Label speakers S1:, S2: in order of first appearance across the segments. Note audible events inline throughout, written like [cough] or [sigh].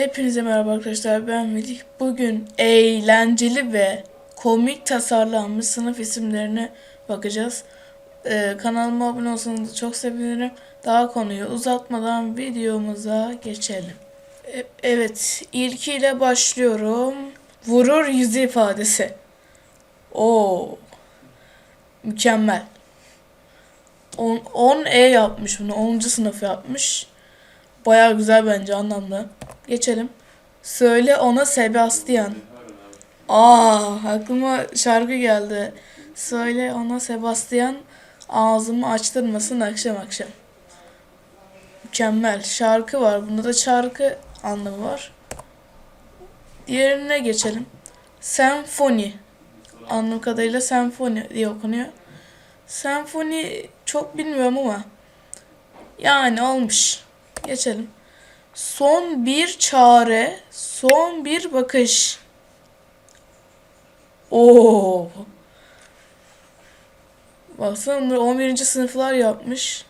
S1: Hepinize merhaba arkadaşlar ben Melih. Bugün eğlenceli ve komik tasarlanmış sınıf isimlerine bakacağız. Ee, kanalıma abone olsanız çok sevinirim. Daha konuyu uzatmadan videomuza geçelim. E- evet ilkiyle başlıyorum. Vurur yüzü ifadesi. Oo. Mükemmel. 10 E yapmış bunu. 10. sınıf yapmış. Baya güzel bence anlamlı. Geçelim. Söyle ona Sebastian. Aa aklıma şarkı geldi. Söyle ona Sebastian ağzımı açtırmasın akşam akşam. Mükemmel. Şarkı var. Bunda da şarkı anlamı var. Diğerine geçelim. Senfoni. Anladığım kadarıyla senfoni diye okunuyor. Senfoni çok bilmiyorum ama yani olmuş. Geçelim. Son bir çare, son bir bakış. Oo. Baksana bunlar 11. sınıflar yapmış.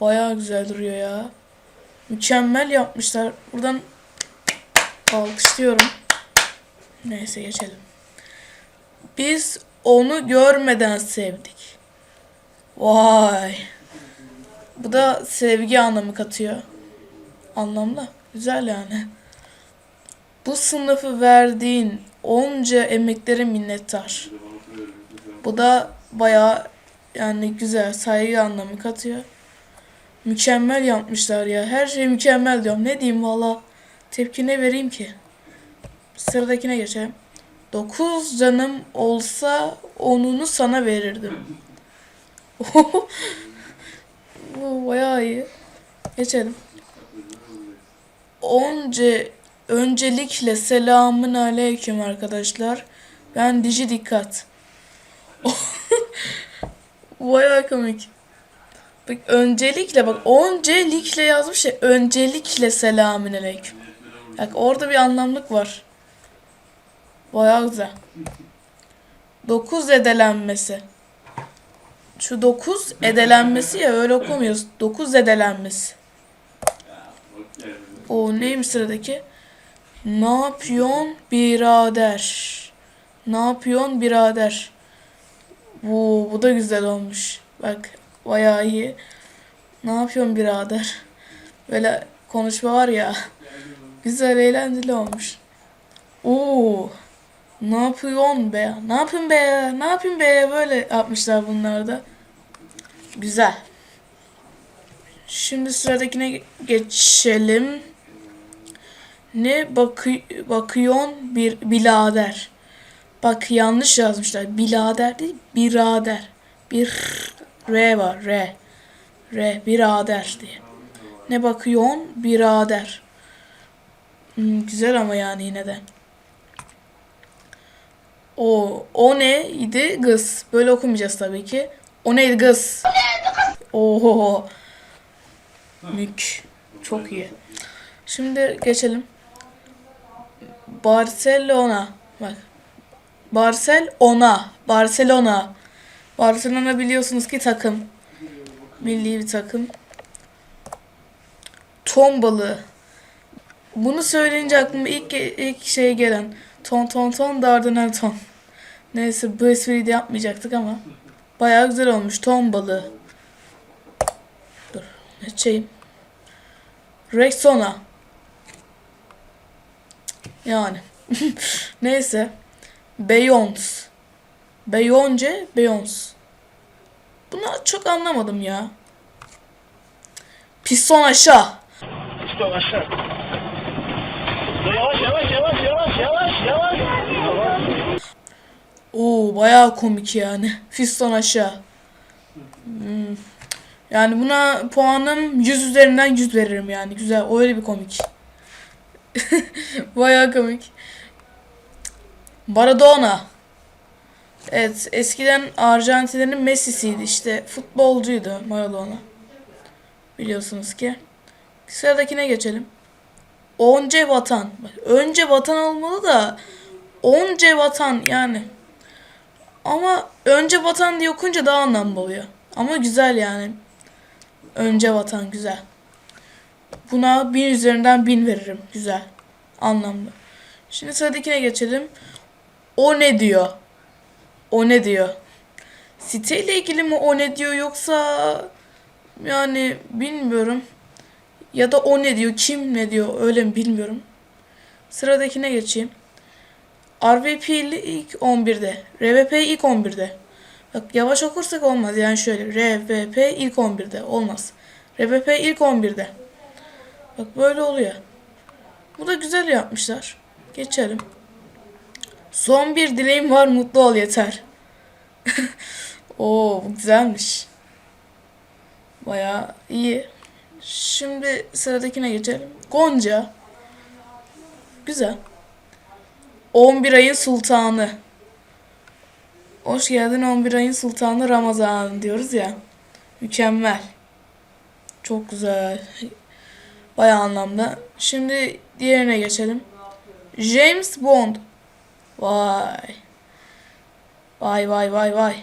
S1: Bayağı güzel duruyor ya. Mükemmel yapmışlar. Buradan alkışlıyorum. Neyse geçelim. Biz onu görmeden sevdik. Vay. Bu da sevgi anlamı katıyor. Anlamda. Güzel yani. Bu sınıfı verdiğin onca emeklere minnettar. Bu da bayağı yani güzel saygı anlamı katıyor. Mükemmel yapmışlar ya. Her şey mükemmel diyorum. Ne diyeyim valla. Tepki ne vereyim ki? Sıradakine geçelim. Dokuz canım olsa onunu sana verirdim. [laughs] Bu bayağı iyi. Geçelim. Önce öncelikle selamın aleyküm arkadaşlar. Ben Diji Dikkat. [laughs] bayağı komik. Bak öncelikle bak öncelikle yazmış ya öncelikle selamün aleyküm. Bak orada bir anlamlık var. Bayağı güzel. Dokuz edelenmesi. Şu dokuz edelenmesi ya öyle okumuyoruz. Dokuz edelenmesi. O neymiş sıradaki? Ne yapıyorsun birader? Ne yapıyorsun birader? Bu, bu da güzel olmuş. Bak bayağı iyi. Ne yapıyorsun birader? Böyle konuşma var ya. Güzel eğlenceli olmuş. Oo. Ne yapıyorsun be? Ne yapayım be? Ne yapayım be? Böyle yapmışlar bunlar da. Güzel. Şimdi sıradakine geçelim. Ne bakı bakıyorsun bir bilader. Bak yanlış yazmışlar. Bilader değil, birader. Bir R var, R. R, birader diye. Ne bakıyorsun? Birader. Hmm, güzel ama yani yine de. O, o neydi? Kız. Böyle okumayacağız tabii ki. O neydi kız? Oho. Mük. Çok iyi. Şimdi geçelim. Barcelona. Bak. Barcelona. Barcelona. Barcelona biliyorsunuz ki takım. Milli bir takım. Ton balığı. Bunu söyleyince aklıma ilk ilk şey gelen ton ton ton dardanel ton. Neyse bu espriyi de yapmayacaktık ama bayağı güzel olmuş ton balığı. Dur geçeyim. Rexona. Yani. [laughs] Neyse. Beyons. Beyonce, Beyons. Bunu çok anlamadım ya. Piston aşağı.
S2: İşte aşağı. Yavaş yavaş yavaş yavaş yavaş yavaş.
S1: Oo bayağı komik yani. Fiston aşağı. Hmm. Yani buna puanım 100 üzerinden 100 veririm yani. Güzel. Öyle bir komik. [laughs] bayağı komik. Maradona. Evet eskiden Arjantin'in Messi'siydi işte. Futbolcuydu Maradona. Biliyorsunuz ki. Sıradakine geçelim. Once vatan. Önce vatan olmalı da once vatan yani. Ama önce vatan diye okunca daha anlamlı oluyor. Ama güzel yani. Önce vatan güzel. Buna 1000 üzerinden 1000 veririm. Güzel. Anlamlı. Şimdi sıradakine geçelim. O ne diyor? O ne diyor? Siteyle ilgili mi o ne diyor yoksa yani bilmiyorum. Ya da o ne diyor, kim ne diyor öyle mi bilmiyorum. Sıradakine geçeyim. RVP ile ilk 11'de. RVP ilk 11'de. Bak yavaş okursak olmaz. Yani şöyle RVP ilk 11'de olmaz. RVP ilk 11'de. Bak böyle oluyor. Bu da güzel yapmışlar. Geçelim. Son bir dileğim var mutlu ol yeter. [laughs] Oo bu güzelmiş. Bayağı iyi. Şimdi sıradakine geçelim. Gonca. Güzel. 11 ayın sultanı. Hoş geldin 11 ayın sultanı Ramazan diyoruz ya. Mükemmel. Çok güzel. Bayağı anlamda. Şimdi diğerine geçelim. James Bond. Vay. Vay vay vay vay.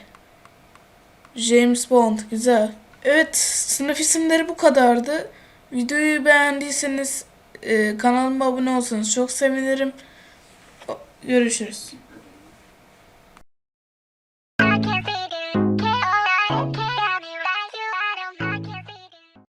S1: James Bond güzel. Evet sınıf isimleri bu kadardı. Videoyu beğendiyseniz e, kanalıma abone olsanız çok sevinirim. Görüşürüz.